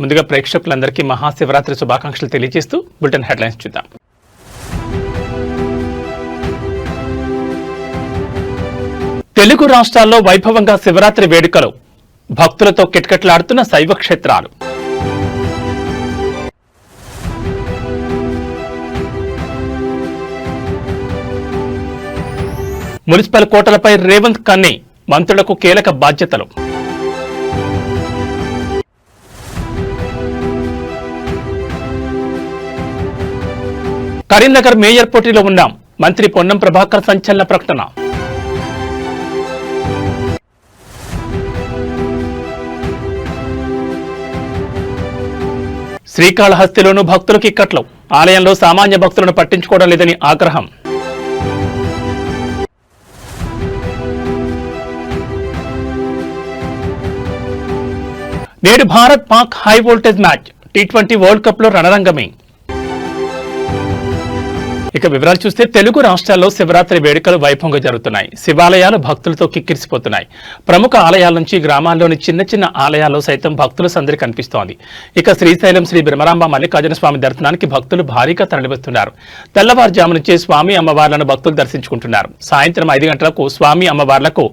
ముందుగా ప్రేక్షకులందరికీ మహాశివరాత్రి శుభాకాంక్షలు తెలియజేస్తూ బులెటిన్ హెడ్లైన్స్ చూద్దాం. తెలుగు రాష్ట్రాల్లో వైభవంగా శివరాత్రి వేడుకలు. భక్తులతో కిటకిటలాడుతున్న శైవ క్షేత్రాలు మున్సిపల్ కోటలపై రేవంత్ కన్నీ మంత్రులకు కీలక బాధ్యతలు. కరీంనగర్ మేయర్ పోటీలో ఉన్నాం. మంత్రి పొన్నం ప్రభాకర్ సంచలన ప్రకటన. శ్రీకాళహస్తిలోనూ భక్తులకు ఇక్కట్లు. ఆలయంలో సామాన్య భక్తులను పట్టించుకోవడం లేదని ఆగ్రహం. నేడు Bharat Pak high voltage match. T twenty world కప్లో రణరంగమే. ఇక వివరాలు చూస్తే తెలుగు రాష్ట్రాల్లో శివరాత్రి వేడుకలు వైభవంగా జరుగుతున్నాయి. శివాలయాలు భక్తులతో కిక్కిరిసిపోతున్నాయి. ప్రముఖ ఆలయాల నుంచి గ్రామాల్లోని చిన్న చిన్న ఆలయాల్లో సైతం భక్తుల సందడి కనిపిస్తోంది. ఇక శ్రీశైలం శ్రీ బ్రహ్మరాంబ మల్లికార్జున స్వామి దర్శనానికి భక్తులు భారీగా తరలివస్తున్నారు. తెల్లవారుజాము నుంచే స్వామి అమ్మవార్లను భక్తులు దర్శించుకుంటున్నారు. సాయంత్రం ఐదు గంటలకు స్వామి అమ్మవార్లకు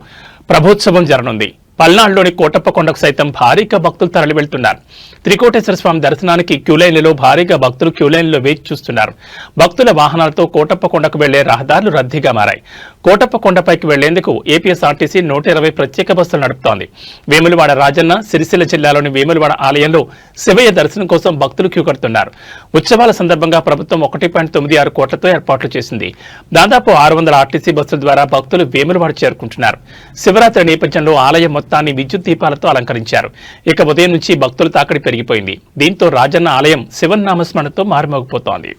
ప్రభోత్సవం జరగనుంది. పల్నాడులోని కోటప్ప కొండకు సైతం భారీగా భక్తులు తరలి వెళ్తున్నారు త్రికోటేశ్వర స్వామి దర్శనానికి క్యూలైన్లలో భారీగా భక్తులు క్యూలైన్లో వేచి చూస్తున్నారు. భక్తుల వాహనాలతో కోటప్ప కొండకు వెళ్ళే రహదారులు రద్దీగా మారాయి. కోటప్ప కొండపైకి వెళ్ళేందుకు ఏపీఎస్ఆర్టీసీ నూట ఇరవై ప్రత్యేక బస్సులు నడుపుతోంది. వేములవాడ రాజన్న సిరిసిల్ల జిల్లాలోని వేములవాడ ఆలయంలో శివయ్య దర్శనం కోసం భక్తులు క్యూ కడుతున్నారు. ఉత్సవాల సందర్భంగా ప్రభుత్వం ఒకటి పాయింట్ తొమ్మిది ఆరు కోట్లతో ఏర్పాట్లు చేసింది. దాదాపు ఆరు వందల ఆర్టీసీ బస్సుల ద్వారా భక్తులు వేములవాడ చేరుకుంటున్నారు. శివరాత్రి నేపథ్యంలో ఆలయం మొత్తాన్ని విద్యుత్ దీపాలతో అలంకరించారు. ఇక ఉదయం నుంచి భక్తుల తాకిడి పెరిగిపోయింది. దీంతో రాజన్న ఆలయం శివన్నామస్మరణతో మారుమోగిపోతోంది.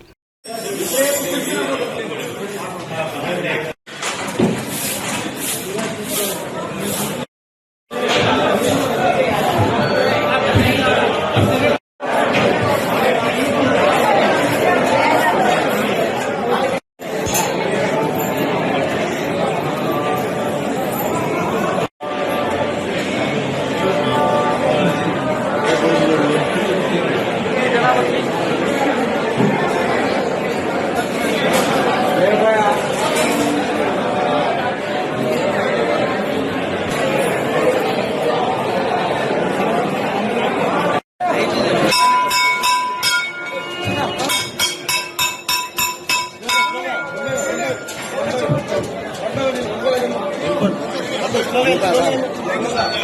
సార్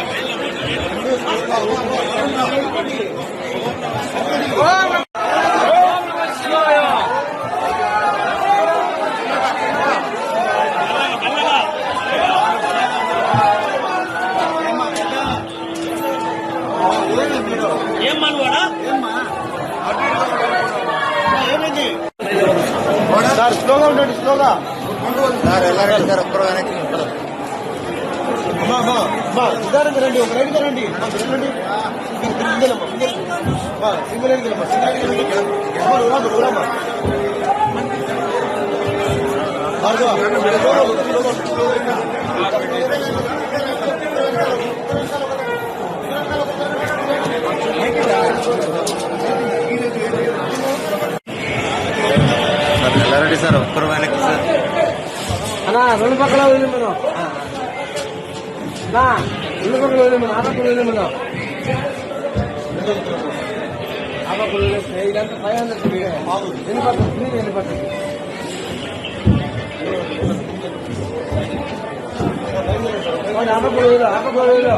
నువ్వు రామ్మా, నువ్వు రామ్మా. భార్గవ, స్లోగా ఉండు, స్లోగా ఉండు, స్లోగా ఉండు. సార్ వెళ్ళండి సార్ ఒక్కరు వెనక్కి సార్ అన్నా రెండు పక్కల వదిలి మనం ఇదంతా ఫైవ్ హండ్రెడ్ ఎన్ని పర్సెంట్ మీరు ఎన్ని పర్సెంట్ ఆపకూడదు ఆపకూడదు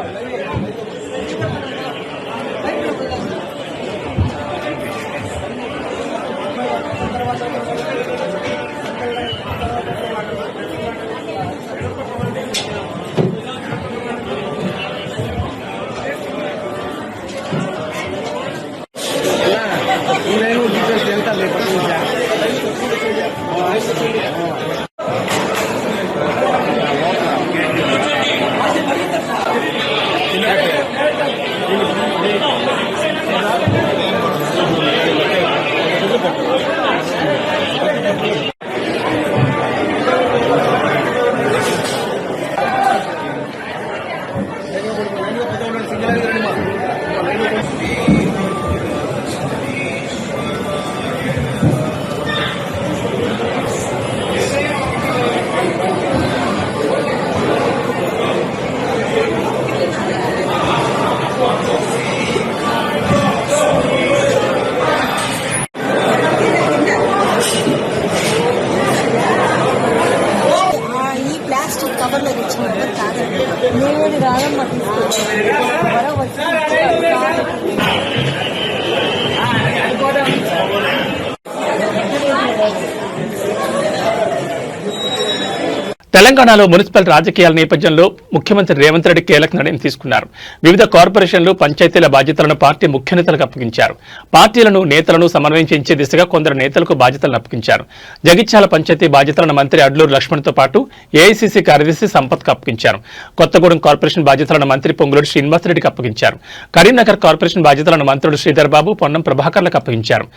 తెలంగాణలో మున్సిపల్ రాజకీయాల నేపథ్యంలో ముఖ్యమంత్రి రేవంత్ రెడ్డి కీలక నిర్ణయం తీసుకున్నారు. వివిధ కార్పొరేషన్లు పంచాయతీల బాధ్యతలను పార్టీ ముఖ్య నేతలకు అప్పగించారు. పార్టీలను నేతలను సమన్వయించే దిశగా కొందరు నేతలకు బాధ్యతలను అప్పగించారు. జగిత్యాల పంచాయతీ బాధ్యతలను మంత్రి అడ్లూరు లక్ష్మణ్తో పాటు ఏఐసీసీ కార్యదర్శి సంపత్కు అప్పగించారు. కొత్తగూడెం కార్పొరేషన్ బాధ్యతలను మంత్రి పొంగులేటి శ్రీనివాసరెడ్డికి అప్పగించారు. కరీంనగర్ కార్పొరేషన్ బాధ్యతలను మంత్రులు శ్రీధర్ బాబు పొన్నం ప్రభాకర్లకు అప్పగించారు.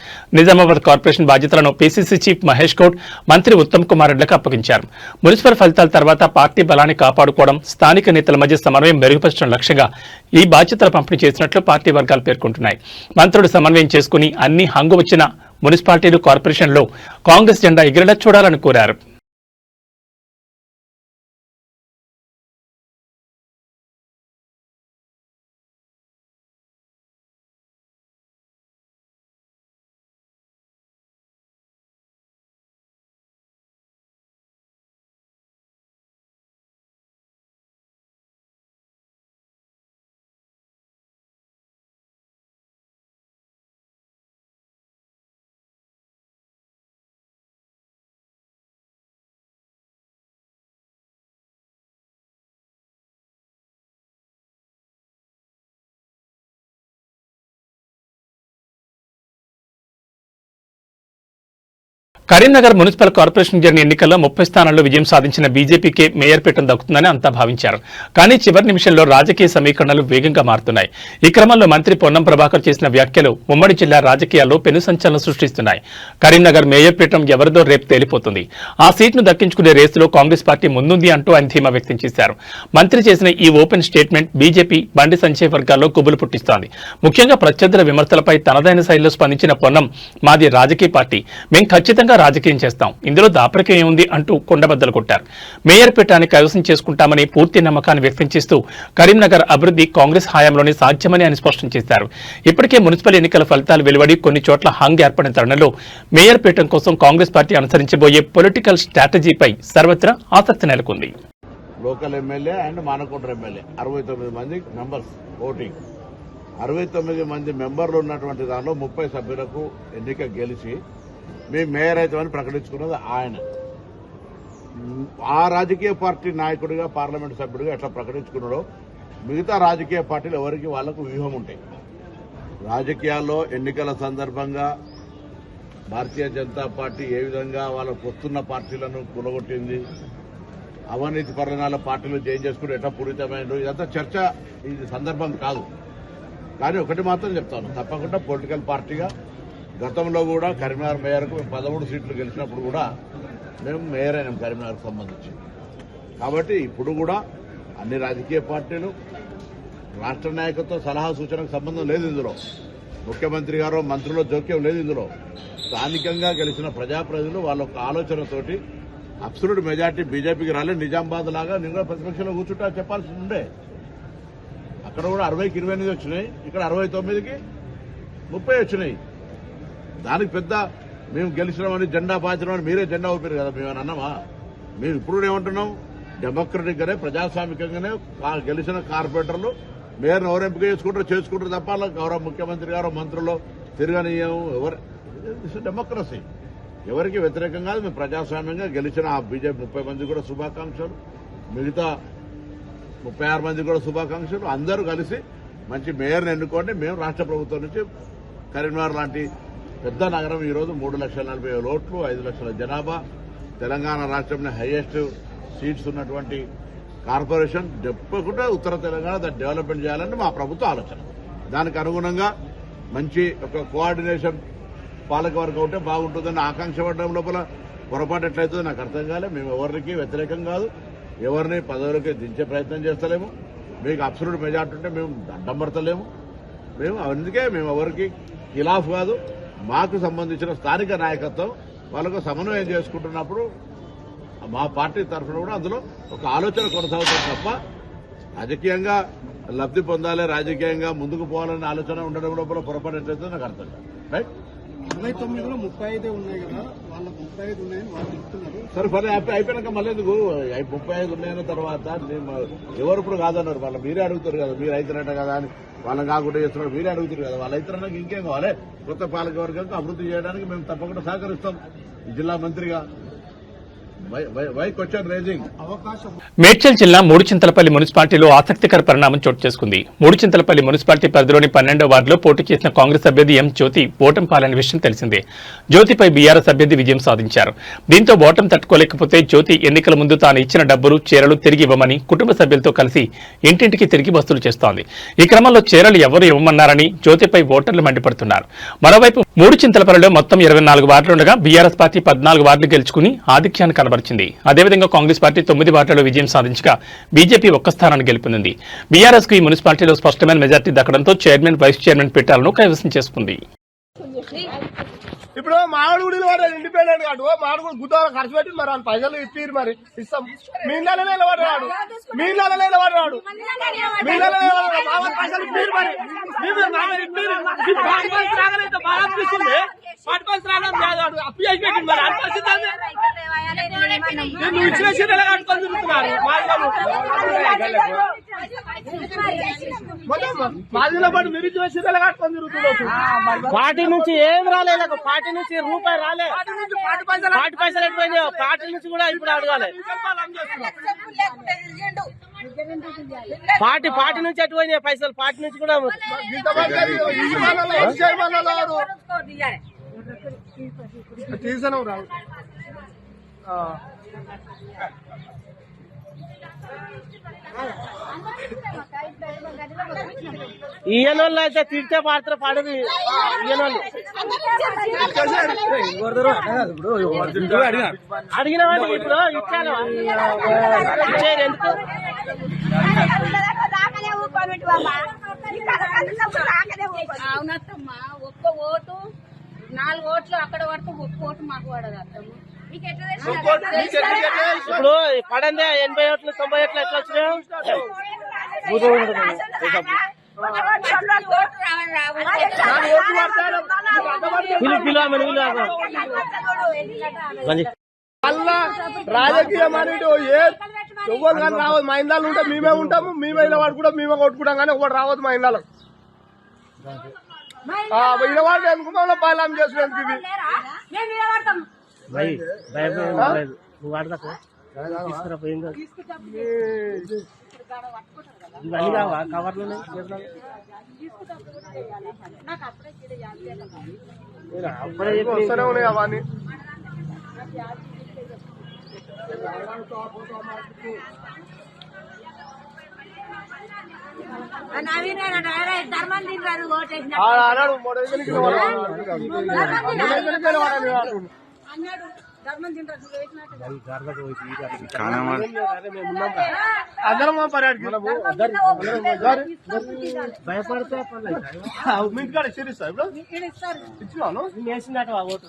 నిజామాబాద్ కార్పొరేషన్ బాధ్యతలను పీసీసీ చీఫ్ మహేష్ గౌడ్ మంత్రి ఉత్తమ్ కుమార్ రెడ్డికి అప్పగించారు. మున్సిపల్ ఫలితాల తర్వాత పార్టీ బలాన్ని కాపాడుకోవడం స్థానిక నేతల మధ్య సమన్వయం మెరుగుపరచడం లక్ష్యంగా ఈ బాధ్యతలు పంపిణీ చేసినట్లు పార్టీ వర్గాలు పేర్కొంటున్నాయి. మంత్రులు సమన్వయం చేసుకుని అన్ని హంగు వచ్చిన మున్సిపాలిటీలు కార్పొరేషన్లో కాంగ్రెస్ జెండా ఎగిరేలా చూడాలని కోరారు. కరీంనగర్ మున్సిపల్ కార్పొరేషన్ జరిగిన ఎన్నికల్లో ముప్పై స్థానాల్లో విజయం సాధించిన బీజేపీకే మేయర్ పీఠం దక్కుతుందని అంతా భావించారు. కానీ చివరి నిమిషంలో రాజకీయ సమీకరణలు వేగంగా మారుతున్నాయి. ఈ క్రమంలో మంత్రి పొన్నం ప్రభాకర్ చేసిన వ్యాఖ్యలు ఉమ్మడి జిల్లా రాజకీయాల్లో పెను సంచలనం సృష్టిస్తున్నాయి. కరీంనగర్ మేయర్ పీఠం ఎవరిదో రేపు తేలిపోతుంది. ఆ సీట్ను దక్కించుకునే రేసులో కాంగ్రెస్ పార్టీ ముందుంది అంటూ ఆయన ధీమా వ్యక్తం చేశారు. మంత్రి చేసిన ఈ ఓపెన్ స్టేట్మెంట్ బీజేపీ బండి సంచయ వర్గాల్లో కుబులు పుట్టిస్తోంది. ముఖ్యంగా ప్రత్యర్థుల విమర్శలపై తనదైన శైలిలో స్పందించిన పొన్నం మాది రాజకీయ పార్టీ. మేం ఖచ్చితంగా రాజకీయం చేస్తాం. ఇందులో దాపరికం ఏముంది అంటూ కొండబద్దలు కొట్టారు. మేయర్ పీఠాన్ని కైవసం చేసుకుంటామని పూర్తి నమ్మకాన్ని వ్యక్తం చేస్తూ కరీంనగర్ అభివృద్ధి కాంగ్రెస్ హయాంలోనే సాధ్యమని ఆయన స్పష్టం చేశారు. ఇప్పటికే మున్సిపల్ ఎన్నికల ఫలితాలు వెలువడి కొన్ని చోట్ల హంగ్ ఏర్పడిన తరుణంలో మేయర్ పీఠం కోసం కాంగ్రెస్ పార్టీ అనుసరించబోయే పొలిటికల్ స్ట్రాటజీపై సర్వత్రా ఆసక్తి నెలకొంది. Local MLA and Manakonda MLA. అరవై తొమ్మిది మంది మెంబర్స్ ఓటింగ్. అరవై తొమ్మిది మంది మెంబర్లు ఉన్నటువంటి దానిలో ముప్పై సభ్యులకు ఎన్నిక గెలిచి మేము మేయర్ అవుతామని ప్రకటించుకున్నది ఆయన. ఆ రాజకీయ పార్టీ నాయకుడిగా పార్లమెంట్ సభ్యుడిగా ఎట్లా ప్రకటించుకున్నాడో మిగతా రాజకీయ పార్టీలు ఎవరికి వాళ్ళకు వ్యూహం ఉంటాయి. రాజకీయాల్లో ఎన్నికల సందర్భంగా భారతీయ జనతా పార్టీ ఏ విధంగా వాళ్ళకు వస్తున్న పార్టీలను కూలగొట్టింది అవినీతి పరిణామాల పార్టీలు చేంజ్ చేసుకుని ఎట్లా పూరితమైన ఇదంతా చర్చ ఇది సందర్భం కాదు. కానీ ఒకటి మాత్రం చెప్తాను తప్పకుండా పొలిటికల్ పార్టీగా గతంలో కూడా కరీంనగర్ మేయర్కు మేము పదమూడు సీట్లు గెలిచినప్పుడు కూడా మేము మేయర్ అయినాం కరీంనగర్కు సంబంధించి. కాబట్టి ఇప్పుడు కూడా అన్ని రాజకీయ పార్టీలు రాష్ట్ర నాయకత్వ సలహా సూచనకు సంబంధం లేదు ఇందులో. ముఖ్యమంత్రి గారు మంత్రుల జోక్యం లేదు ఇందులో. స్థానికంగా గెలిచిన ప్రజాప్రతినిధులు వాళ్ళ ఒక ఆలోచనతోటి అబ్సల్యూట్ మెజార్టీ బీజేపీకి రాలేదు నిజామాబాద్ లాగా నేను కూడా ప్రతిపక్షంలో కూర్చుంటా చెప్పాల్సి ఉండే. అక్కడ కూడా అరవైకి ఇరవై ఎనిమిది వచ్చినాయి ఇక్కడ అరవై తొమ్మిదికి ముప్పై వచ్చినాయి. దానికి పెద్ద మేము గెలిచినామని జెండా పాచినామని మీరే జెండా ఊపారు కదా మేము అన్నామా? మేము ఇప్పుడు ఏమంటున్నాం డెమోక్రటిక్ గానే ప్రజాస్వామికంగానే కా- గెలిచిన కార్పొరేటర్లు మేయర్ని ఎవరు ఎంపిక చేసుకుంటారో చేసుకుంటారు తప్ప గౌరవ ముఖ్యమంత్రి గారు మంత్రులు తిరగనీయం ఎవరు? డెమోక్రసీ ఎవరికి వ్యతిరేకం కాదు మేము ప్రజాస్వామ్యంగా గెలిచిన ఆ బీజేపీ ముప్పై మంది కూడా శుభాకాంక్షలు. మిగతా ముప్పై ఆరు మంది కూడా శుభాకాంక్షలు. అందరూ కలిసి మంచి మేయర్ని ఎన్నుకోండి. మేము రాష్ట్ర ప్రభుత్వం నుంచి కరీంనగర్ లాంటి పెద్ద నగరం ఈరోజు మూడు లక్షల నలభై వేల ఓట్లు ఐదు లక్షల జనాభా. తెలంగాణ రాష్ట్రంలో హైయెస్ట్ సీట్స్ ఉన్నటువంటి కార్పొరేషన్ చెప్పకుండా ఉత్తర తెలంగాణ దాన్ని డెవలప్మెంట్ చేయాలని మా ప్రభుత్వ ఆలోచన. దానికి అనుగుణంగా మంచి ఒక కోఆర్డినేషన్ పాలకవర్గం ఉంటే బాగుంటుందని ఆకాంక్ష పడడం లోపల పొరపాటు ఎట్లయితుందో నాకు అర్థం కాలే. మేము ఎవరికి వ్యతిరేకం కాదు. ఎవరిని పదవులకి దించే ప్రయత్నం చేస్తలేము. మీకు అబ్సల్యూట్ మెజార్టీ ఉంటే మేము అడ్డం పడతలేము. మేము అందుకే మేము ఎవరికి ఖిలాఫ్ కాదు. మాకు సంబంధించిన స్థానిక నాయకత్వం వాళ్ళకు సమన్వయం చేసుకుంటున్నప్పుడు మా పార్టీ తరఫున కూడా అందులో ఒక ఆలోచన కొనసాగుతుంది తప్ప రాజకీయంగా లబ్ధి పొందాలి రాజకీయంగా ముందుకు పోవాలనే ఆలోచన ఉండడం కూడా పొరపాటు నాకు అర్థం రైట్ అరవై తొమ్మిదిలో ముప్పై ఐదే ఉన్నాయి కదా వాళ్ళ ముప్పై ఐదు ఉన్నాయని వాళ్ళు చెప్తున్నారు. సరే పని అయిపోయినాక మళ్ళీ ఎందుకు? ముప్పై ఐదు ఉన్నాయన్న తర్వాత నేను ఎవరు ఇప్పుడు కాదన్నారు వాళ్ళు మీరే అడుగుతారు కదా మీరు అవుతారట కదా అని. వాళ్ళని కాకుండా చేస్తున్నారు మీరే అడుగుతారు కదా వాళ్ళు అవుతారన్నాక ఇంకేం కావాలి? కొత్త పాలకవర్గంతో అభివృద్ధి చేయడానికి మేము తప్పకుండా సహకరిస్తాం. జిల్లా మంత్రిగా. మేడ్చల్ జిల్లా మూడుచింతలపల్లి మున్సిపాలిటీలో ఆసక్తికర పరిణామం చోటు చేసుకుంది. మూడుచింతలపల్లి మున్సిపాలిటీ పరిధిలోని పన్నెండో వార్డులో పోటీ చేసిన కాంగ్రెస్ అభ్యర్థి ఎం జ్యోతి ఓటం పాలని విషయం తెలిసిందే. జ్యోతిపై బీఆర్ఎస్ అభ్యర్థి విజయం సాధించారు. దీంతో ఓటం తట్టుకోలేకపోతే జ్యోతి ఎన్నికల ముందు తాను ఇచ్చిన డబ్బులు చీరలు తిరిగి ఇవ్వమని కుటుంబ సభ్యులతో కలిసి ఇంటింటికి తిరిగి వసూలు చేస్తోంది. ఈ క్రమంలో చీరలు ఎవరు ఇవ్వమన్నారని జ్యోతిపై ఓటర్లు మండిపడుతున్నారు. మరోవైపు మూడు చింతలపల్లిలో మొత్తం ఇరవై నాలుగు వార్డులుండగా బీఆర్ఎస్ పార్టీ పద్నాలుగు వార్డులు గెలుచుకుని ఆధిక్యాన్ని కనబరిచింది అదేవిధంగా కాంగ్రెస్ పార్టీ తొమ్మిది వార్డులలో విజయం సాధించగా బీజేపీ ఒక్క స్థానాన్ని గెలుపొందింది. బీఆర్ఎస్ ఈ మున్సిపాలిటీలో స్పష్టమైన మెజార్టీ దక్కడంతో చైర్మన్ వైస్ చైర్మన్ పీఠాలను కైవసం చేసుకుంది. ఇప్పుడు మామిడి గుడిలో వాడు ఇండిపెండెంట్ కాదు? మామిడి గుడి ఖర్చు పెట్టి మరి ఆయన పైసలు ఇప్పిరు మరి. ఇస్తాం. మీ ఇళ్ళలో నిలబడ్డాడు. మీ ఇళ్ళలో నిలబడ్డాడు. మీ నిలబడ్డాడు. పైసలు ఇప్పిరు మరి. బాగా అనిపిస్తుంది. అప్పు చేసి పెట్టింది అనిపిస్తుంది నువ్వు ఇచ్చిన చీరలు కట్టుకొని తిరుగుతున్నారు? పాటు ఇచ్చిన చీరలు కట్టుకొని తిరుగుతున్నారు? పార్టీ నుంచి ఏం రాలేదు పార్టీ నుంచి రూపాయి రాలే. పాటి నుంచి పాటి పైసలు పార్టీ పైసలు ఎట్టిపోయినాయో పార్టీ నుంచి కూడా ఇప్పుడు అడగాలి. పార్టీ పార్టీ నుంచి ఎట్టిపోయినాయి పైసలు పార్టీ నుంచి కూడా తీసాను రావు. ఈయనోళ్ళు అయితే తిడితే పాడతారు పాడదు ఈయనోళ్ళు. అడిగిన వాడికి ఇప్పుడు ఇచ్చాను ఇచ్చేది ఎందుకు? అవునత్తమ్మా ఒక్క ఓటు నాలుగు ఓట్లు అక్కడ పడితే ఒక్క ఓటు మాకు పడదు అత్తమ్మ? ఇప్పుడు పడందే ఎనభై ఓట్లు తొంభై ఓట్లు ఎట్లా వచ్చినాయో? పిలు పిలు పిలు. మళ్ళా రాజకీయం అని ఇటు ఏ ఎవ్వరు కానీ రావద్దు. మా ఇంట్లో ఉంటే మేమే ఉంటాము మేమే ఇలా వాడు కూడా మేమే కొట్టుకుంటాం కానీ ఒకటి రావద్దు మా ఇళ్ళలో ఇలా వాడు ఎందుకు మమ్మల్ని బయలాం చేసినందుకు ఇది. నువ్వు తీసుకురా. పోయి ఏం కాదు. ఇవన్నీ కావా కవర్లు అప్పుడే చెప్పి వస్తూనే ఉన్నాయి అవన్నీ నవీన్ ధర్మం తింటారు ఓటేసిన ఆడ అన్నాడు మూడు ఐదులకి నిలబడాలి. మూడు ఐదులకి నిలబడాలి వాడు. అన్నాడు అందరం మా పర్యాటకి భయపడితే. మీ ఇంటికాడ ఇచ్చిస్తా ఇప్పుడు? ఇచ్చినాను. నేను వేసిందట ఆ ఓటు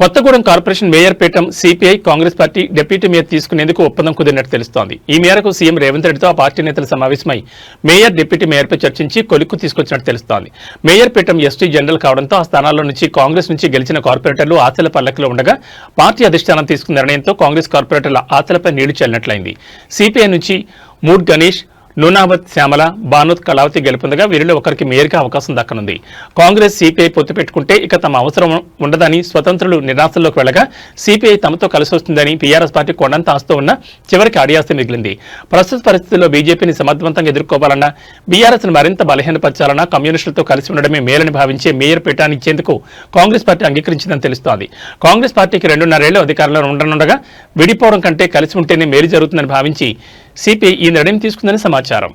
కొత్తగూడెం కార్పొరేషన్ మేయర్ పీఠం CPI Congress party deputy mayor తీసుకునేందుకు ఒప్పందం కుదిరినట్టు తెలుస్తోంది. ఈ మేరకు సీఎం రేవంత్ రెడ్డితో ఆ పార్టీ నేతలు సమావేశమై మేయర్ డిప్యూటీ మేయర్పై చర్చించి కొలిక్కు తీసుకొచ్చినట్టు తెలుస్తోంది. మేయర్ పీఠం ఎస్టీ జనరల్ కావడంతో ఆ స్థానాల్లో నుంచి కాంగ్రెస్ నుంచి గెలిచిన కార్పొరేటర్లు ఆశల పల్లకిలో ఉండగా పార్టీ అధిష్టానం తీసుకున్న నిర్ణయంతో కాంగ్రెస్ కార్పొరేటర్ల ఆశలపై నీళ్ళు చల్లినట్లయింది. సిపిఐ నుంచి మూడ్ గణేష్ నూనావత్ శ్యామల బానోత్ కళావతి గెలుపొందగా వీరిలో ఒకరికి మేయర్గా అవకాశం దక్కనుంది. కాంగ్రెస్ సిపిఐ పొత్తు పెట్టుకుంటే ఇక తమ అవసరం ఉండదని స్వతంత్రులు నిరాశల్లోకి వెళ్ళగా సిపిఐ తమతో కలిసి వస్తుందని పీఆర్ఎస్ పార్టీ కొండంత ఆస్తూ ఉన్న చివరికి అడియాస్తి మిగిలింది. ప్రస్తుత పరిస్థితుల్లో బీజేపీని సమర్థవంతంగా ఎదుర్కోవాలన్నా బీఆర్ఎస్ మరింత బలహీనపరచాలన్నా కమ్యూనిస్టులతో కలిసి ఉండడమే మేలని భావించే మేయర్ పీఠాన్ని ఇచ్చేందుకు కాంగ్రెస్ పార్టీ అంగీకరించిందని తెలుస్తోంది. కాంగ్రెస్ పార్టీకి రెండున్నరేళ్ళు అధికారంలో ఉండనుండగా విడిపోవడం కంటే కలిసి ఉంటేనే మేలు జరుగుతుందని భావించి సిపిఐ ఈ నిర్ణయం తీసుకుందని సమాచారం.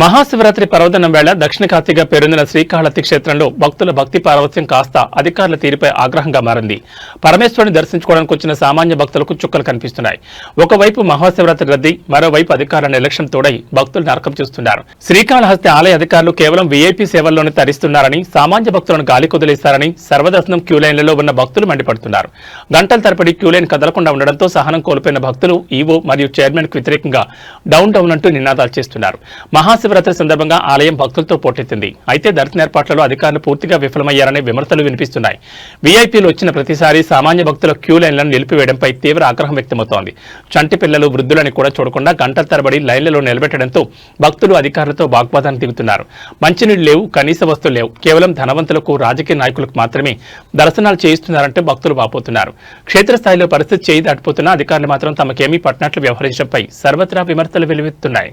మహాశివరాత్రి పర్వదినం వేళ దక్షిణ కాశీగా పేరొందిన శ్రీకాళహస్తి క్షేత్రంలో భక్తుల భక్తి పారవస్యం కాస్త అధికారుల తీరుపై ఆగ్రహంగా మారింది. పరమేశ్వరుని దర్శించుకోవడానికి వచ్చిన సామాన్య భక్తులకు చుక్కలు కనిపిస్తున్నాయి. ఒకవైపు మహాశివరాత్రి రద్దీ మరోవైపు అధికారుల నిర్లక్ష్యం తోడై భక్తులు నరకం చూస్తున్నారు. శ్రీకాళహస్తి ఆలయ అధికారులు కేవలం వీఐపీ సేవల్లోనే తరిస్తున్నారని సామాన్య భక్తులను గాలి కుదిలేస్తారని సర్వదర్శనం క్యూ లైన్లలో ఉన్న భక్తులు మండిపడుతున్నారు. గంటల తరబడి క్యూ లైన్ కదలకుండా ఉండడంతో సహనం కోల్పోయిన భక్తులు ఈవో మరియు చైర్మన్కు వ్యతిరేకంగా డౌన్ డౌన్ అంటూ నినాదాలు చేస్తున్నారు. మహాశివరాత్రి సందర్భంగా ఆలయం భక్తులతో పోటెత్తింది. అయితే దర్శన ఏర్పాట్లలో అధికారులు పూర్తిగా విఫలమయ్యారనే విమర్శలు వినిపిస్తున్నాయి. వీఐపీలు వచ్చిన ప్రతిసారి సామాన్య భక్తుల క్యూ లైన్లను నిలిపివేయడంపై తీవ్ర ఆగ్రహం వ్యక్తమవుతోంది. చంటి పిల్లలు వృద్ధులని కూడా చూడకుండా గంటల తరబడి లైన్లలో నిలబెట్టడంతో భక్తులు అధికారులతో వాగ్వాదాన్ని దిగుతున్నారు. మంచినీళ్ళు లేవు కనీస వస్తువులు లేవు. కేవలం ధనవంతులకు రాజకీయ నాయకులకు మాత్రమే దర్శనాలు చేయిస్తున్నారంటూ భక్తులు వాపోతున్నారు. క్షేత్రస్థాయిలో పరిస్థితి చేయి దాటిపోతున్నా అధికారులు మాత్రం తమకేమీ పట్టినట్లు వ్యవహరించడంపై సర్వత్రా విమర్శలు వెలువెత్తున్నాయి.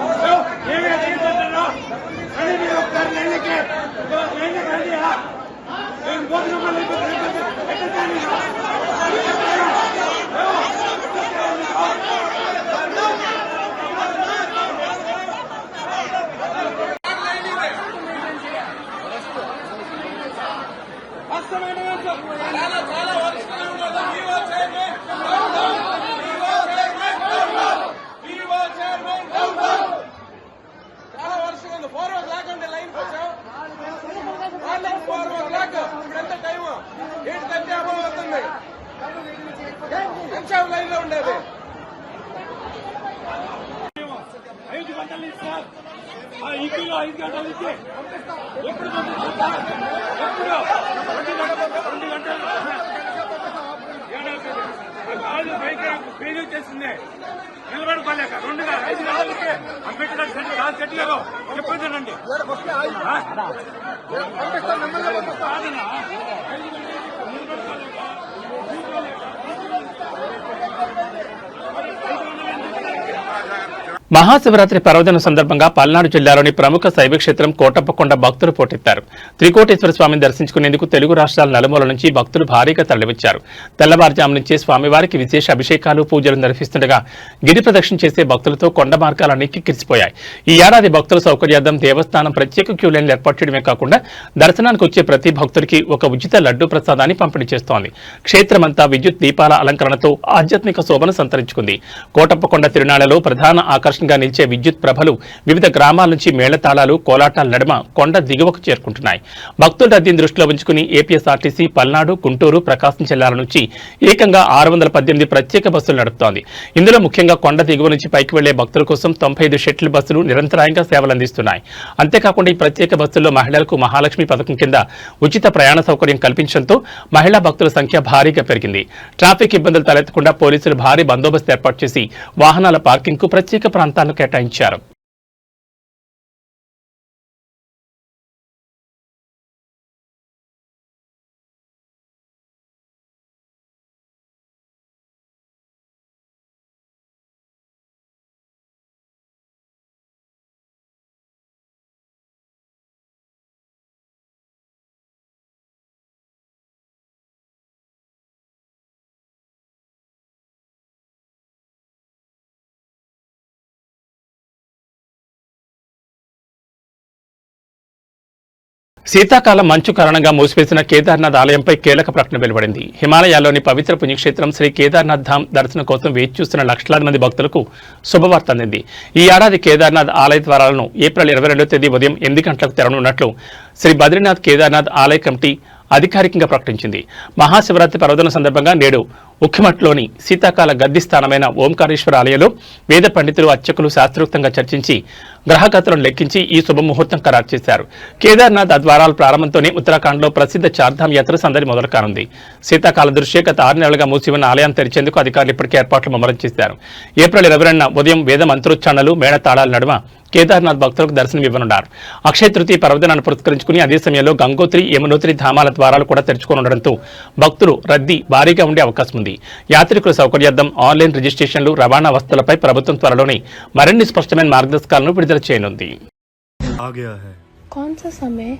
ಹೋಗಿ పంపిస్తాను మహాశివరాత్రి పర్వదిన సందర్భంగా పల్నాడు జిల్లాలోని ప్రముఖ శైవ క్షేత్రం కోటప్పకొండ భక్తులు పోటెత్తారు. త్రికోటేశ్వర స్వామిని దర్శించుకునేందుకు తెలుగు రాష్ట్రాల నలుమూల నుంచి భక్తులు భారీగా తరలివచ్చారు. తెల్లవారుజాము నుంచే స్వామివారికి విశేష అభిషేకాలు పూజలు నిర్వహిస్తుండగా గిరి ప్రదక్షిణ చేసే భక్తులతో కొండ మార్గాలన్నీ కిక్కిరిసిపోయాయి. ఈ ఏడాది భక్తుల సౌకర్యార్థం దేవస్థానం ప్రత్యేక క్యూ లైన్లు ఏర్పాటు చేయడమే కాకుండా దర్శనానికి వచ్చే ప్రతి భక్తుడికి ఒక ఉచిత లడ్డు ప్రసాదాన్ని పంపిణీ చేస్తోంది. క్షేత్రమంతా విద్యుత్ దీపాల అలంకరణతో ఆధ్యాత్మిక శోభను సంతరించుకుంది. కోటప్పకొండ తిరునాళ్ళలో ప్రధాన ఆకర్షణ ఆకర్షణగా నిలిచే విద్యుత్ ప్రభలు వివిధ గ్రామాల నుంచి మేళతాళాలు కోలాటాల నడుమ కొండ దిగువకు చేరుకుంటున్నాయి. భక్తుల రద్దీని దృష్టిలో ఉంచుకుని ఏపీఎస్ఆర్టీసీ పల్నాడు గుంటూరు ప్రకాశం జిల్లాల నుంచి ఏకంగా ఆరు వందల పద్దెనిమిది ప్రత్యేక బస్సులు నడుపుతోంది. ఇందులో ముఖ్యంగా కొండ దిగువ నుంచి పైకి వెళ్ళే భక్తుల కోసం తొంభై ఐదు షటిల్ బస్సులు నిరంతరాయంగా సేవలు అందిస్తున్నాయి అంతేకాకుండా ఈ ప్రత్యేక బస్సుల్లో మహిళలకు మహాలక్ష్మి పథకం కింద ఉచిత ప్రయాణ సౌకర్యం కల్పించడంతో మహిళా భక్తుల సంఖ్య భారీగా పెరిగింది. ట్రాఫిక్ ఇబ్బందులు తలెత్తకుండా పోలీసులు భారీ బందోబస్తు ఏర్పాటు చేసి వాహనాల పార్కింగ్కు ప్రత్యేక ప్రాంతాలను కేటాయించారు. శీతాకాలం మంచు కారణంగా మూసివేసిన కేదార్నాథ్ ఆలయంపై కీలక ప్రకటన వెలువడింది. హిమాలయాల్లోని పవిత్ర పుణ్యక్షేత్రం శ్రీ కేదార్నాథ్ ధామ్ దర్శనం కోసం వేచి చూస్తున్న లక్షలాది మంది భక్తులకు శుభవార్త అందింది. ఈ ఏడాది కేదార్నాథ్ ఆలయ ద్వారాలను ఏప్రిల్ ఇరవై రెండో తేదీ ఉదయం ఎనిమిది గంటలకు తెరవనున్నట్లు శ్రీ బద్రీనాథ్ కేదార్నాథ్ ఆలయ కమిటీ అధికారికంగా ప్రకటించింది. మహాశివరాత్రి పర్వదిన సందర్భంగా నేడు ఉఖ్మట్లోని శీతాకాల గద్ది స్థానమైన ఓంకారేశ్వర ఆలయంలో వేద పండితులు అర్చకులు శాస్త్రోక్తంగా చర్చించి గ్రహగతులను లెక్కించి ఈ శుభముహూర్తం ఖరారు చేశారు. కేదార్నాథ్ ద్వారాల ప్రారంభంతోనే ఉత్తరాఖండ్లో ప్రసిద్ధ చార్ధామ్ యాత్ర సందడి మొదలు కానుంది శీతాకాల దృష్ట్యా గత ఆరు నెలలుగా మూసి ఉన్న ఆలయాన్ని తెరిచేందుకు అధికారులు ఇప్పటికే ఏర్పాట్లు ముమ్మరం చేశారు. ఏప్రిల్ ఇరవై రెండున ఉదయం వేద మంత్రోచ్చారణలు మేళతాళాల నడుమ కేదార్నాథ్ భక్తులకు దర్శనం ఇవ్వనున్నారు. అక్షయ తృతీయ పర్వదినాన్ని పురస్కరించుకుని అదే సమయంలో గంగోత్రి యమునోత్రి ధామాల ద్వారాలు కూడా తెరుచుకొని ఉండడంతో భక్తులు రద్దీ భారీగా ఉండే అవకాశం ఉంది. యాత్రికుల సౌకర్యార్థం ఆన్లైన్ రిజిస్ట్రేషన్లు రవాణా వస్తువులపై ప్రభుత్వం త్వరలోనే మరిన్ని స్పష్టమైన మార్గదర్శకాలను విడుదల చేయనుంది कौन सा समय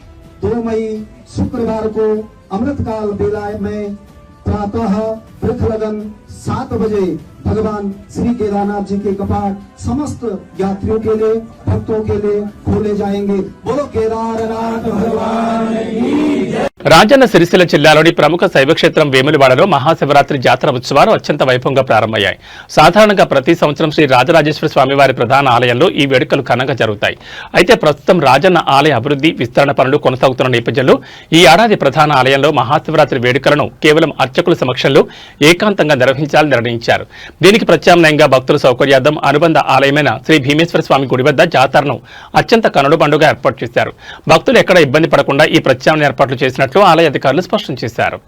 दो मई शुक्रवार को अमृतकाल बेला में प्रातः वृक्ष लगन सात बजे भगवान श्री केदारनाथ जी के कपाट समस्त यात्रियों के लिए भक्तों के लिए खोले जाएंगे बोलो केदारनाथ भगवान की రాజన్న సిరిసిల్ల జిల్లాలోని ప్రముఖ శైవక్షేత్రం వేములవాడలో మహాశివరాత్రి జాతర ఉత్సవాలు అత్యంత వైభవంగా ప్రారంభమయ్యాయి. సాధారణంగా ప్రతి సంవత్సరం శ్రీ రాజరాజేశ్వర స్వామివారి ప్రధాన ఆలయంలో ఈ వేడుకలు ఘనంగా జరుగుతాయి. అయితే ప్రస్తుతం రాజన్న ఆలయ అభివృద్ధి విస్తరణ పనులు కొనసాగుతున్న నేపథ్యంలో ఈ ఏడాది ప్రధాన ఆలయంలో మహాశివరాత్రి వేడుకలను కేవలం అర్చకుల సమక్షంలో ఏకాంతంగా నిర్వహించాలని నిర్ణయించారు. దీనికి ప్రత్యామ్నాయంగా భక్తుల సౌకర్యార్థం అనుబంధ ఆలయమైన శ్రీ భీమేశ్వర స్వామి గుడి వద్ద జాతరను అత్యంత కనుడు పండుగ ఏర్పాటు చేశారు. భక్తులు ఎక్కడ ఇబ్బంది పడకుండా ఈ ప్రత్యామ్నాయ ఏర్పాట్లు చేసినట్టు చేస్తున్నట్లు ఆలయ అధికారులు స్పష్టం చేశారు.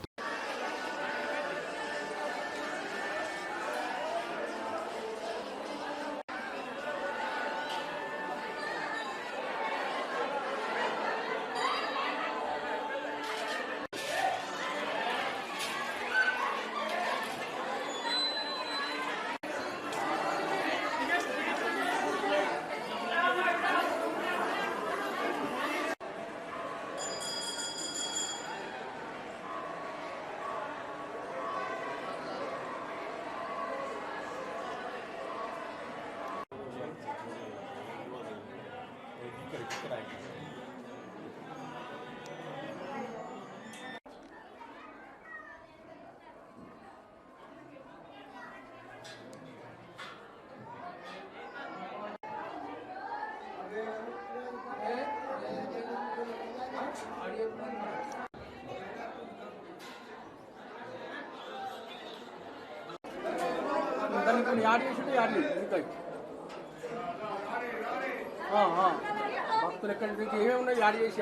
కొన్ని యాడ్ చేసి యాడ్ ఆ, భక్తులు ఎక్కడి నుంచి ఏమేమి ఉన్నాయి యాడ్ చేసి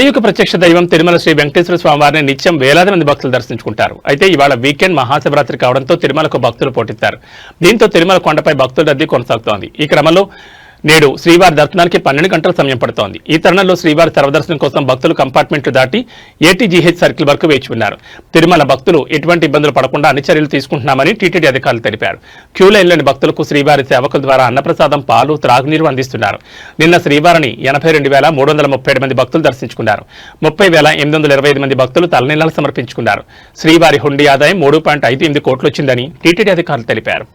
కలియుగ ప్రత్యక్ష దైవం తిరుమల శ్రీ వెంకటేశ్వర స్వామివారిని నిత్యం వేలాది మంది భక్తులు దర్శించుకుంటారు. అయితే ఇవాళ వీకెండ్ మహాశివరాత్రి కావడంతో తిరుమలకు భక్తులు పోటిస్తారు దీంతో తిరుమల కొండపై భక్తుల రద్దీ కొనసాగుతోంది. ఈ క్రమంలో నేడు శ్రీవారి దర్శనానికి పన్నెండు గంటల సమయం పడుతోంది. ఈ తరుణంలో శ్రీవారి సర్వదర్శనం కోసం భక్తులు కంపార్ట్మెంట్లు దాటి ఏటీజీహెచ్ సర్కిల్ వరకు వేచి ఉన్నారు. తిరుమల భక్తులు ఎటువంటి ఇబ్బందులు పడకుండా అన్ని చర్యలు తీసుకుంటున్నామని టీటీడీ అధికారులు తెలిపారు. క్యూ లైన్లోని భక్తులకు శ్రీవారి సేవకుల ద్వారా అన్నప్రసాదం పాలు త్రాగునీరు అందిస్తున్నారు. నిన్న శ్రీవారిని ఎనభై రెండు వేల మూడు వందల ముప్పై ఏడు మంది భక్తులు దర్శించుకున్నారు. ముప్పై వేల ఎనిమిది వందల ఇరవై ఐదు మంది భక్తులు తలనీలాలు సమర్పించుకున్నారు. శ్రీవారి హుండీ ఆదాయం మూడు పాయింట్ ఐదు ఎనిమిది కోట్లు వచ్చిందని టీటీడీ అధికారులు తెలిపారు.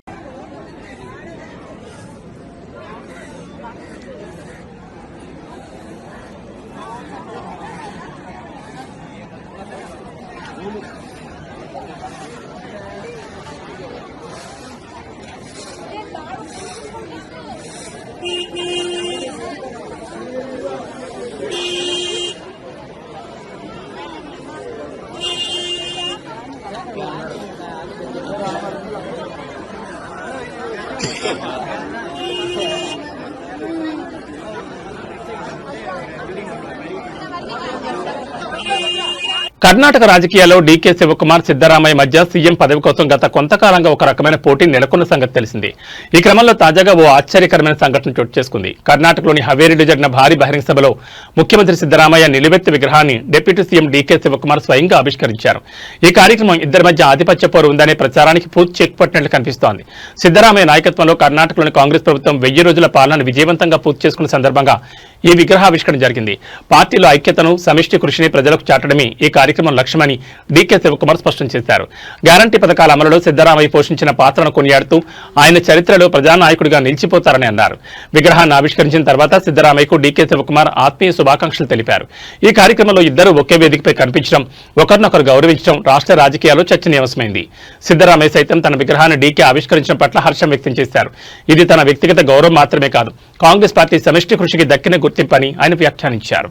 కర్ణాటక రాజకీయాల్లో డీకే శివకుమార్ సిద్దరామయ్య మధ్య సీఎం పదవి కోసం గత కొంతకాలంగా ఒక రకమైన పోటీ నెలకొన్న సంగతి తెలిసింది. ఈ క్రమంలో తాజాగా ఓ ఆశ్చర్యకరమైన సంఘటన చోటు చేసుకుంది. కర్ణాటకలోని హవేరిలో జరిగిన భారీ బహిరంగ సభలో ముఖ్యమంత్రి సిద్దరామయ్య నిలువెత్తి విగ్రహాన్ని డిప్యూటీ సీఎం డీకే శివకుమార్ స్వయంగా ఆవిష్కరించారు. ఈ కార్యక్రమం ఇద్దరి మధ్య ఆధిపత్య పోరు ఉందనే ప్రచారానికి పూర్తి చెక్ పట్టినట్లు కనిపిస్తోంది. సిద్దరామయ్య నాయకత్వంలో కర్ణాటకలోని కాంగ్రెస్ ప్రభుత్వం వెయ్యి రోజుల పాలనను విజయవంతంగా పూర్తి చేసుకున్న సందర్భంగా ఈ విగ్రహావిష్కరణ జరిగింది. పార్టీలో ఐక్యతను సమిష్టి కృషిని ప్రజలకు చాటడమే ఈ కార్యక్రమం లక్ష్యమని డీకే శివకుమార్ స్పష్టం చేశారు. గ్యారంటీ పథకాల అమలులో సిద్దరామయ్య పోషించిన పాత్రను కొనియాడుతూ ఆయన చరిత్రలో ప్రజానాయకుడిగా నిలిచిపోతారని అన్నారు. విగ్రహాన్ని ఆవిష్కరించిన తర్వాత సిద్దరామయ్యకు డీకే శివకుమార్ ఆత్మీయ శుభాకాంక్షలు తెలిపారు. ఈ కార్యక్రమంలో ఇద్దరు ఒకే వేదికపై కనిపించడం ఒకరినొకరు గౌరవించడం రాష్ట్ర రాజకీయాల్లో చర్చనీయాంశమైంది. సిద్దరామయ్య సైతం తన విగ్రహాన్ని డీకే ఆవిష్కరించడం పట్ల హర్షం వ్యక్తం చేశారు. ఇది తన వ్యక్తిగత గౌరవం మాత్రమే కాదు కాంగ్రెస్ పార్టీ సమిష్టి కృషికి దక్కిన గుర్తింపని ఆయన వ్యాఖ్యానించారు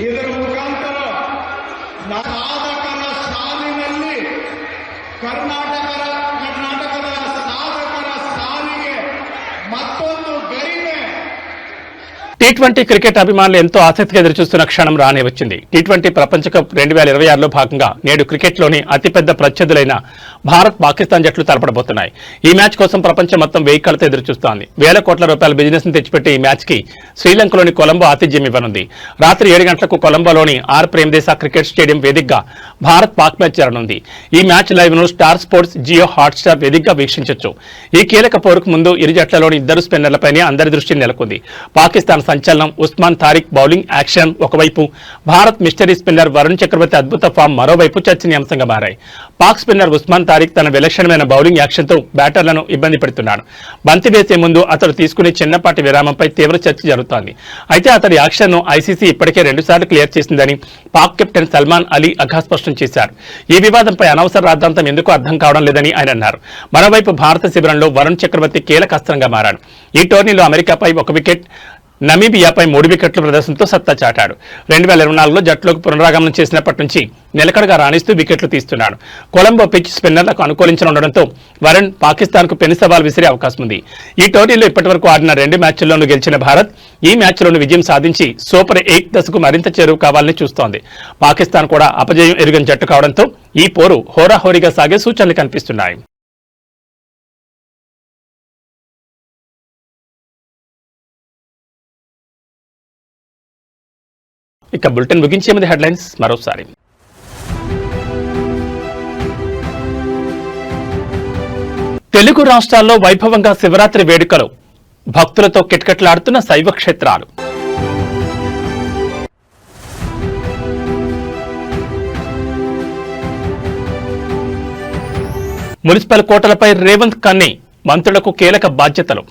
ಇದರ ಮುಖಾಂತರ ಸಾಧಕರ ಸಾಲಿನಲ್ಲಿ ಕರ್ನಾಟಕದ టీ ట్వంటీ క్రికెట్ అభిమానులు ఎంతో ఆసక్తిగా ఎదురుచూస్తున్న క్షణం రానే వచ్చింది. టీ ట్వంటీ ప్రపంచ కప్ రెండు వేల ఇరవై ఆరులో భాగంగా నేడు క్రికెట్లోని అతిపెద్ద ప్రత్యర్థులైన భారత్ పాకిస్తాన్ జట్లు తలపడబోతున్నాయి. ఈ మ్యాచ్ కోసం ప్రపంచం మొత్తం వెయ్యి కళ్ళతో ఎదురుచూస్తోంది. వేల కోట్ల రూపాయల బిజినెస్ని తెచ్చిపెట్టే ఈ మ్యాచ్కి శ్రీలంకలోని కొలంబో ఆతిథ్యం ఇవ్వనుంది. రాత్రి ఏడు గంటలకు కొలంబోలోని ఆర్ ప్రేమదేశ క్రికెట్ స్టేడియం వేదికగా భారత్ పాక్ మ్యాచ్ జరగనుంది. ఈ మ్యాచ్ లైవ్ను స్టార్ స్పోర్ట్స్ జియో హాట్స్టార్ వేదికగా వీక్షించొచ్చు. ఈ కీలక పోరుకు ముందు ఇరు జట్లలోని ఇద్దరు స్పిన్నర్లపైనే అందరి దృష్టి నెలకొంది. పాకిస్తాన్ సంచలనం ఉస్మాన్ తారిక్ బౌలింగ్ యాక్షన్ ఒకవైపు భారత్ మిస్టరీ స్పిన్నర్ వరుణ్ చక్రవర్తి అద్భుత ఫామ్ మరోవైపు చర్చనీయాంశంగా మారాయి. పాక్ స్పిన్నర్ ఉస్మాన్ తారిక్ తన విలక్షణమైన బౌలింగ్ యాక్షన్తో బ్యాటర్లను ఇబ్బంది పెడుతున్నాడు. బంతి వేసే ముందు అతడు తీసుకునే చిన్నపాటి విరామంపై తీవ్ర చర్చ జరుగుతోంది. అయితే అతడి యాక్షన్ను ఐసీసీ ఇప్పటికే రెండుసార్లు క్లియర్ చేసిందని పాక్ కెప్టెన్ సల్మాన్ అలీ అఘా స్పష్టం చేశారు. ఈ వివాదంపై అనవసర రాద్ధాంతం ఎందుకు అర్థం కావడం లేదని ఆయన అన్నారు. మరోవైపు భారత శిబిరంలో వరుణ్ చక్రవర్తి కీలక అస్త్రంగా మారాడు. ఈ టోర్నీలో అమెరికాపై ఒక వికెట్ నమీబియాపై మూడు వికెట్ల ప్రదర్శనతో సత్తా చాటాడు. రెండు వేల ఇరవై నాలుగులో జట్టులోకి పునరాగమనం చేసినప్పటి నుంచి నిలకడగా రాణిస్తూ వికెట్లు తీస్తున్నాడు. కొలంబో పిచ్ స్పిన్నర్లకు అనుకూలించనుండడంతో వరుణ్ పాకిస్తాన్కు పెను సవాల్ విసిరే అవకాశం ఉంది ఈ టోర్నీలో ఇప్పటివరకు ఆడిన రెండు మ్యాచ్ల్లోనూ గెలిచిన భారత్ ఈ మ్యాచ్లోనూ విజయం సాధించి సూపర్ ఎయిట్ దశకు మరింత చేరువు కావాలని చూస్తోంది. పాకిస్తాన్ కూడా అపజయం ఎరుగని జట్టు కావడంతో ఈ పోరు హోరాహోరీగా సాగే సూచనలు కనిపిస్తున్నాయి. ఇక బులెటిన్ ముగించే ముందు హెడ్లైన్స్ మరోసారి. తెలుగు రాష్ట్రాల్లో వైభవంగా శివరాత్రి వేడుకలు. భక్తులతో కిటకిటలాడుతున్న శైవ క్షేత్రాలు మున్సిపల్ కోటలపై రేవంత్ కన్నీ మంత్రులకు కీలక బాధ్యతలు.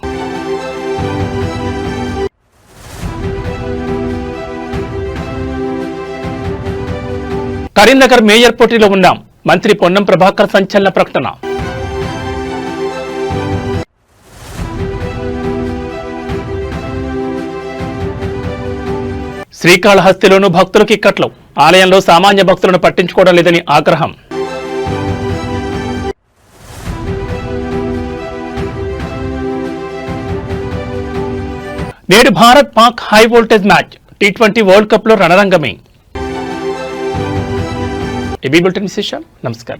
కరీంనగర్ మేయర్ పోటీలో ఉన్నాం. మంత్రి పొన్నం ప్రభాకర్ సంచలన ప్రకటన. శ్రీకాళహస్తిలోనూ భక్తులకు ఇక్కట్లు ఆలయంలో సామాన్య భక్తులను పట్టించుకోవడం లేదని ఆగ్రహం. నేడు Bharat Pak high voltage match. T twenty world కప్లో రణరంగమే ఏబీ బులెటిన్ విశేషం నమస్కారం